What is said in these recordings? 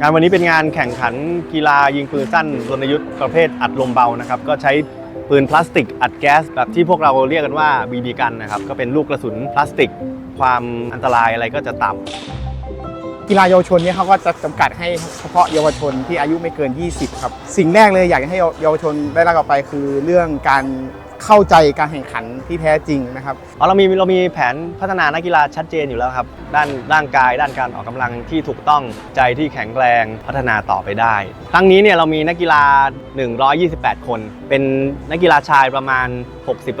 งานวันนี้เป็นงานแข่งขันกีฬายิงปืนสั้นรณยุทธ์ประเภทอัดลมเบานะครับก็ใช้ปืนพลาสติกอัดแก๊สแบบที่พวกเราเรียกกันว่าบีบีกันนะครับก็เป็นลูกกระสุนพลาสติก ความอันตรายอะไรก็จะต่ำกีฬาเยาวชนเนี่ยเขาก็จะจำกัดให้เฉพาะเยาวชนที่อายุไม่เกิน 20 ครับ สิ่งแรกเลยอยากให้เยาวชนได้รับกลับไปคือเรื่องการ เข้าใจการแข่งขันที่แท้จริงนะครับอ๋อเรามีเรามีแผนพัฒนานักกีฬาชัดเจนอยู่แล้วครับ ด้านร่างกาย ด้านการออกกำลังที่ถูกต้องใจที่แข็งแรงพัฒนาต่อไปได้ ครั้งนี้เนี่ยเรามีนักกีฬา 128 คน เป็นนักกีฬาชายประมาณ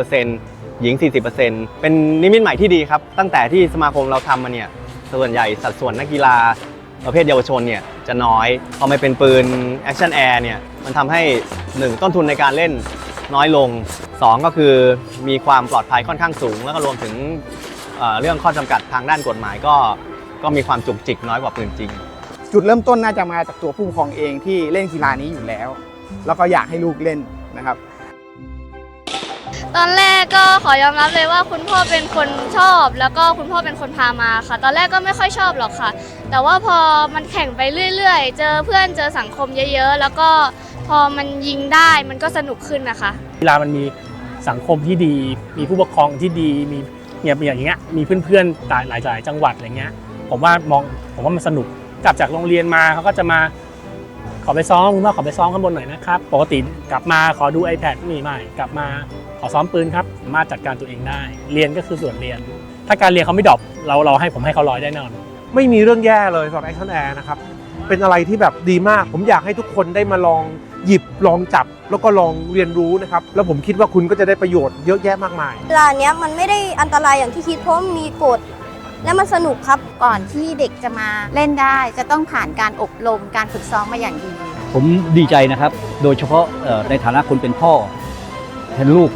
60%หญิง 40%เป็นนิมิตใหม่ที่ดีครับ ตั้งแต่ที่สมาคมเราทำมาเนี่ยส่วนใหญ่สัดส่วนนักกีฬาประเภทเยาวชนเนี่ยจะน้อย พอมาเป็นปืน Action Air เนี่ยมันทำให้ 1 ต้นทุนในการเล่น น้อยลง 2 ก็คือมีความปลอดภัยค่อนข้างสูง แล้วก็รวมถึงเอ่อเรื่องข้อจำกัดทางด้านกฎหมายก็ก็มีความจุกจิกน้อยกว่าปืนจริง จุดเริ่มต้นน่าจะมาจากตัวผู้ปกครองเองที่เล่นกีฬานี้อยู่แล้ว แล้วก็อยากให้ลูกเล่นนะครับ ตอนแรกก็ขอยอมรับเลยว่าคุณพ่อเป็นคนชอบ แล้วก็คุณพ่อเป็นคนพามาค่ะ ตอนแรกก็ไม่ค่อยชอบหรอกค่ะ แต่ว่าพอมันแข่งไปเรื่อย ๆ เจอเพื่อนเจอสังคมเยอะ ๆ แล้วก็ พอมันยิงได้มันก็สนุกขึ้นนะคะ กีฬามันมีสังคมที่ดี มีผู้ปกครองที่ดี มีเนี่ยอย่างเงี้ย มีเพื่อนๆหลายหลายหลายจังหวัดอะไรเงี้ย ผมว่ามองผมว่ามันสนุก กลับจากโรงเรียนมาเขาก็จะมา ขอไปซ้อมคุณพ่อขอไปซ้อมข้างบนหน่อยนะครับ ปกติกลับมาขอดู iPad นี่ไม่กลับมาขอซ้อมปืนครับสามารถจัดการตัวเองได้ เรียนก็คือส่วนเรียน ถ้าการเรียนเขาไม่ดรอปเราเราให้ผมให้เขาร้อยได้แน่นอน ไม่มีเรื่องแย่เลยสำหรับ Action Air นะครับ เป็นอะไรที่แบบดีมาก ผมอยากให้ทุกคนได้มาลอง หยิบลองจับแล้วก็ลองเรียนรู้นะครับ แล้วผมคิดว่าคุณก็จะได้ประโยชน์เยอะแยะมากมายกีฬาเนี้ยมันไม่ได้อันตรายอย่างที่คิดเพราะมันมีกฎและมันสนุกครับ ก่อนที่เด็กจะมาเล่นได้จะต้องผ่านการอบรมการฝึกซ้อมมาอย่างดี ผมดีใจนะครับ โดยเฉพาะเอ่อในฐานะคนเป็นพ่อเห็นลูก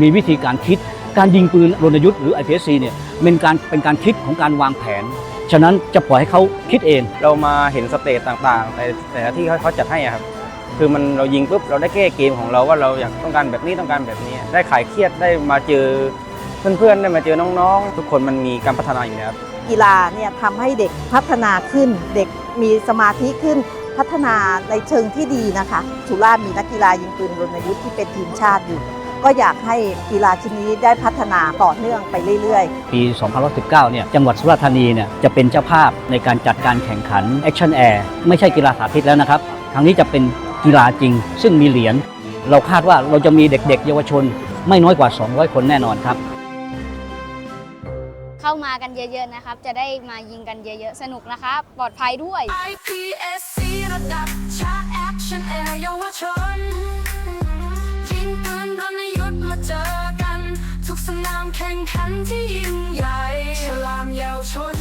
มีวิธีการคิด การยิงปืนรณยุทธ์หรือ IPSC เนี่ยเป็นการเป็นการคิดของการวางแผน ฉะนั้นจะปล่อยให้เขาคิดเอง เรามาเห็นสเตจต่างๆแต่แต่ละที่เขาเขาจัดให้อะครับ คือมันเรายิงปุ๊บเราได้แก้เกมของเราว่าเราอยากต้องการแบบนี้ต้องการแบบนี้ ได้ขายเครียดได้มาเจอเพื่อนๆได้มาเจอน้องๆ ทุกคนมันมีการพัฒนาอยู่แล้วกีฬาเนี่ยทำให้เด็กพัฒนาขึ้น เด็กมีสมาธิขึ้นพัฒนาในเชิงที่ดีนะคะสุราษฎร์มีนักกีฬายิงปืนรณยุทธ์ที่เป็นทีมชาติอยู่ก็อยากให้กีฬาชิ้นนี้ได้พัฒนาต่อเนื่องไปเรื่อยๆ ปี 2019 เนี่ย จังหวัดสุราษฎร์ธานีเนี่ยจะเป็นเจ้าภาพในการจัดการแข่งขัน Action Air ไม่ใช่กีฬาสาธิตแล้วนะครับ ครั้งนี้จะเป็น กีฬาจริง ซึ่งมีเหรียญเราคาดว่าเราจะมีเด็กๆ เยาวชน ไม่น้อยกว่า 200 คนแน่นอนครับ เข้ามากันเยอะๆนะครับ จะได้มายิงกันเยอะๆ สนุกนะครับ ปลอดภัยด้วย IPSC ระดับชาแอคชั่นแอร์เยาวชนยิงปืนรณยุทธ์มาเจอกัน ทุกสนามแข่งขันที่ยิ่งใหญ่ ฉลามเยาวชน